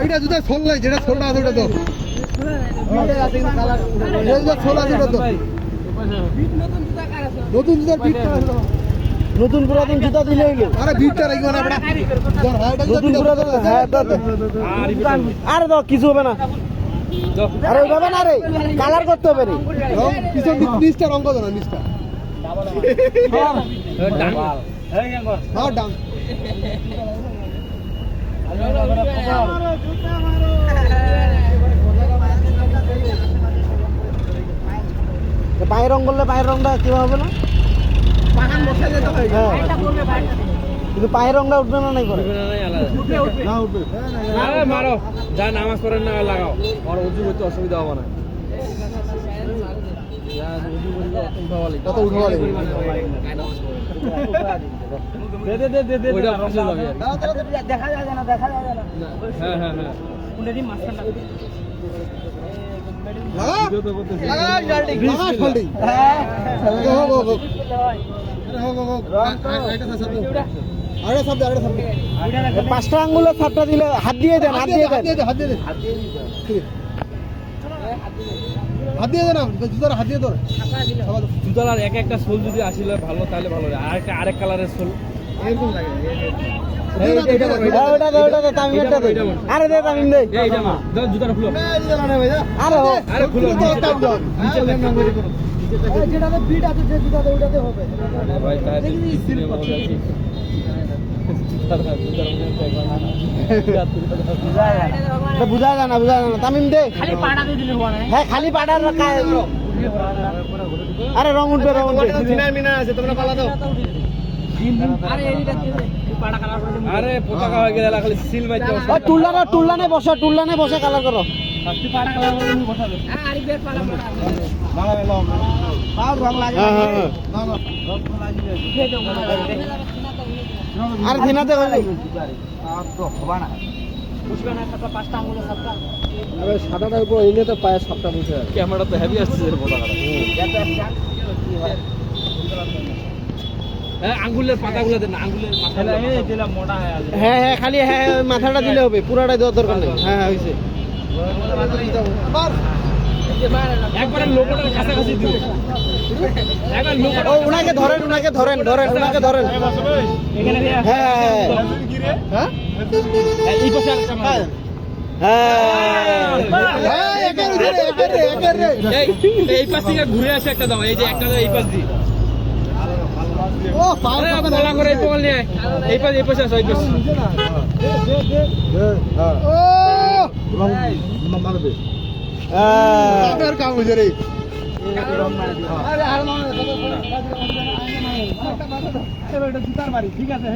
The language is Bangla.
এইটা জুতা সোল নাই যেটা সোলটা আছে ওটা তো এই যে সোল আছে ওটা তো নতুন জুতার বিট নতুন পুরাতন জুতা দিলে হইল আরে বিটটা রাখব না নতুন পুরাতন হ্যাঁ। আরে দাও কিছু হবে না। আরে ওইভাবে না রে কালার করতে হবে রে। পিছন নিচটা রঙ করো না নিচটা। হ্যাঁ ডাং পায়ের রং করলে পায়ের রংটা কি হবে না? কিন্তু পায়ের রংটা উঠবে না নাই করে না উঠবে মারো। যা নামাজ পড়েন না লাগাও। আর উজু করতে অসুবিধা হবে না। দেখা যায় না দেখা যায় না। হ্যাঁ হ্যাঁ হ্যাঁ। হ্যাঁ পাঁচটা আঙ্গুলের ছাপটা দিলে হাত দিয়ে দেন হাত দিয়ে দেন। হাত দিয়ে দে ঠিক আছে। হাত দিয়ে দে না জুতার হাত দিয়ে ধর। এক একটা সোল যদি আসলে ভালো তাহলে ভালো আরেকটা আরেক কালারের সোল। এরকম লাগে। আরে দে তামিম দে জুতাটা খুলো আরে আরে খুলো যেটাতে আছে বুঝা যায় না বুঝা না তামিম দে হ্যাঁ খালি কাজ আরে রং উঠবে রং উঠবে আছে, তোমরা পালা দাও আরে পতাকা হয়ে গেলে খালি সিল মাইতে ওই টুল্লানে টুল্লানে বসে টুল্লানে বসে কালার করো হ্যাঁ হ্যাঁ হ্যাঁ। আরে করবি সাদাটার উপর এনে তো পায়ে সাপটা বসে ক্যামেরা তো হেভি আসছে পতাকাটা হ্যাঁ আঙ্গুলের পাতাগুলো দেন আঙ্গুলের হ্যাঁ হ্যাঁ খালি হ্যাঁ হ্যাঁ, মাথাটা দিলে হবে পুরাটাই দেওয়ার দরকার নেই। হ্যাঁ হ্যাঁ হয়েছে। একবারে লোকটার কাছাকাছি দিব ধরেন ধরেন ধরেন উনাকে ধরেন। হ্যাঁ হ্যাঁ হ্যাঁ। এই পাশে আরেকটা মারো। হ্যাঁ। হ্যাঁ একের ধরে একের রে একের রে এই এই পাশ থেকে ঘুরে আসে একটা দাও এই যে একটা দাও এই পাশ দিয়ে। কাম হয়েছে রে ঠিক আছে